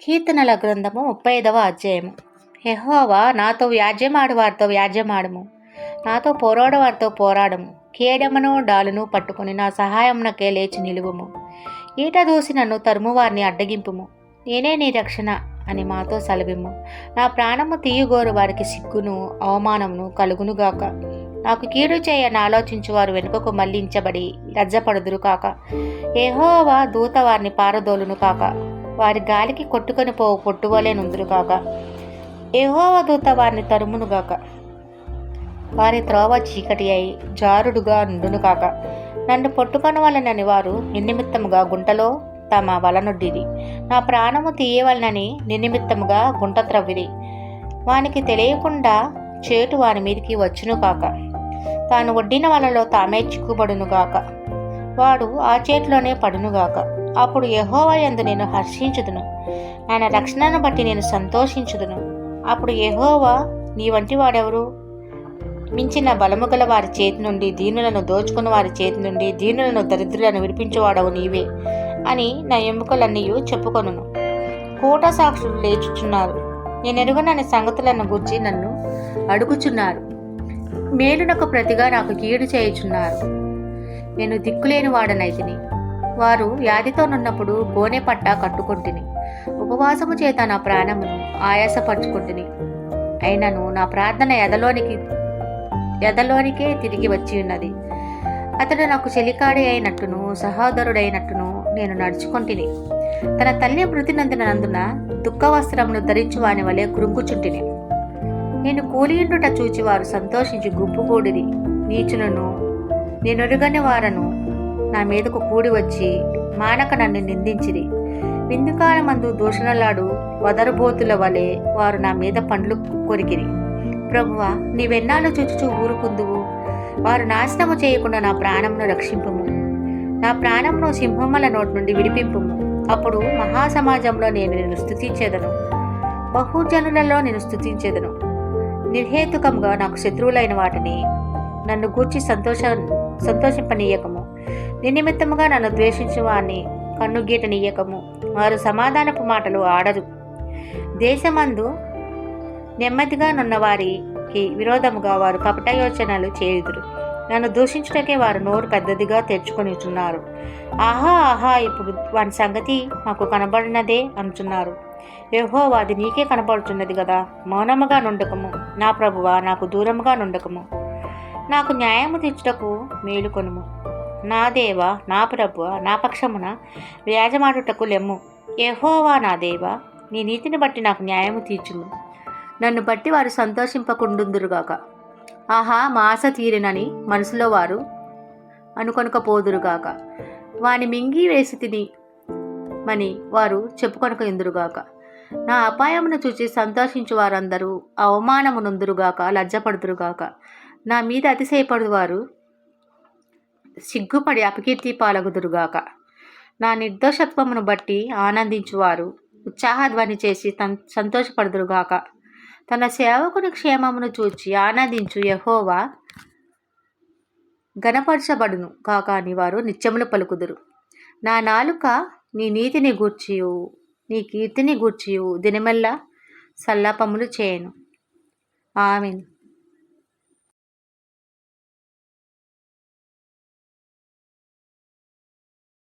కీర్తనల గ్రంథము ముప్పై ఐదవ అధ్యాయము. యహోవా నాతో వ్యాజ్యమాడు వారితో వ్యాజ్యమాడము. నాతో పోరాడవారితో పోరాడము. కేడమును డాలును పట్టుకుని నా సహాయమునకే లేచి నిలువుము. ఈట దూసి నన్ను తరుము వారిని అడ్డగింపుము. నేనే నీ రక్షణ అని మాతో సలవిము. నా ప్రాణము తీయగోరు వారికి సిగ్గును అవమానమును కలుగునుగాక. నాకు కీడు చేయని ఆలోచించు వారు వెనుకకు మళ్ళించబడి లజ్జపడుదురు కాక ఏహోవా దూత వారిని పారదోలును కాక వారి గాలికి కొట్టుకొని పోవు పొట్టువలే నుందురు కాక. ఏహోవ దూత వారిని తరుమునుగాక వారి త్రోవ చీకటి అయి జారుడుగా నుండును కాక. నన్ను పొట్టుకొని వలనని వారు నిన్నిమిత్తముగా గుంటలో తమ వలనొడ్డిది నా ప్రాణము తీయవలనని నిన్నిమిత్తముగా గుంట త్రవ్విరి. వానికి తెలియకుండా చేటు వారి మీదికి వచ్చును కాక. తాను వడ్డిన వలలో తామే చిక్కుబడునుగాక వాడు ఆ చేతిలోనే పడునుగాక అప్పుడు యెహోవా యందు నేను హర్షించుదును. ఆయన రక్షణను బట్టి నేను సంతోషించుదును. అప్పుడు యహోవా నీ వంటి వాడెవరు? మించిన బలము గల వారి చేతి నుండి దీనులను దోచుకున్న వారి చేతి నుండి దీనులను దరిద్రులను విడిపించేవాడవు నీవే అని నా ఎముకలన్నీ చెప్పుకొనును. కూట సాక్షులు లేచుచున్నారు. నేను సంగతులను గుర్చి నన్ను అడుగుచున్నారు. మేలునకు ప్రతిగా నాకు కీడు చేయుచున్నారు. నేను దిక్కులేని వాడనైతిని. వారు వ్యాధితో నున్నప్పుడు గోనె పట్ట కట్టుకుంటుని ఉపవాసము చేత నా ప్రాణమును ఆయాసపరుచుకుంటుని. అయినను నా ప్రార్థన ఎదలోనికి ఎదలోనికే తిరిగి వచ్చి ఉన్నది. అతడు నాకు చెలికాడి అయినట్టును సహోదరుడైనట్టును నేను నడుచుకుంటుని. తన తల్లి మృతి నందున దుఃఖ వస్త్రమును ధరించి వాని వలె కృంగుచుంటిని. నేను కూలియుండుట చూచి వారు సంతోషించి గుంపుగూడిరి. నీచులను నేనొరుగని వారను నా మీదకు కూడి వచ్చి మానక నన్ను నిందించిరి. విందుకాలమందు దూషణలాడు వదరబోతుల వలె వారు నా మీద పండ్లు కొరికిరి. ప్రభువా నీవెన్నాళ్ళు చుచుచూ ఊరుకుందువు? వారు నాశనము చేయకుండా నా ప్రాణమును రక్షింపుము. నా ప్రాణమును సింహముల నోటి నుండి విడిపింపుము. అప్పుడు మహాసమాజంలో నేను నిన్ను స్థుతించేదను బహుజనులలో నేను స్థుతించేదను నిర్హేతుకంగా నాకు శత్రువులైన వాటిని నన్ను గూర్చి సంతోషం సంతోషింపనీయకము. నిమిత్తముగా నన్ను ద్వేషించు వారిని కన్నుగీటనీయకము. వారు సమాధానపు మాటలు ఆడరు. దేశమందు నెమ్మదిగా నున్న వారికి విరోధముగా వారు కపట యోచనలు చేయుదురు. నన్ను దూషించటకే వారు నోరు పెద్దదిగా తెచ్చుకొనిచున్నారు ఆహా ఆహా ఇప్పుడు వాని సంగతి మాకు కనబడినదే అంటున్నారు. ఏహో అది నీకే కనబడుతున్నది కదా మౌనముగా నుండకము. నా ప్రభువా నాకు దూరముగా నుండకము. నాకు న్యాయము తీర్చుటకు మేలుకొనుము నా దేవ నా ప్రభు నా పక్షమున వ్యాజమాడుటకు లెమ్ము. ఎహోవా నా దేవ నీ నీతిని బట్టి నాకు న్యాయము తీర్చుము. నన్ను బట్టి వారు సంతోషింపకుండుందురుగాక ఆహా మాస తీరినని మనసులో వారు అనుకొనకపోదురుగాక వాని మింగి వేసి తిని మని వారు చెప్పుకొనక ఎందురుగాక నా అపాయమును చూచి సంతోషించు వారందరూ అవమానమునందురుగాక లజ్జపడుదురుగాక నా మీద అతిశయపడు వారు సిగ్గుపడి అపకీర్తి పాలగుదురుగాక. నా నిర్దోషత్వమును బట్టి ఆనందించువారు. ఉత్సాహధ్వని చేసి తన్ సంతోషపడుదురుగాక. తన సేవకుని క్షేమమును చూచి ఆనందించు యహోవా గణపరచబడును కాక అని వారు నిత్యములు పలుకుదురు. నా నాలుక నీ నీతిని గూర్చియు నీ కీర్తిని గూర్చియు. దినమెల్లా సల్లాపములు చేయను. ఆమెను.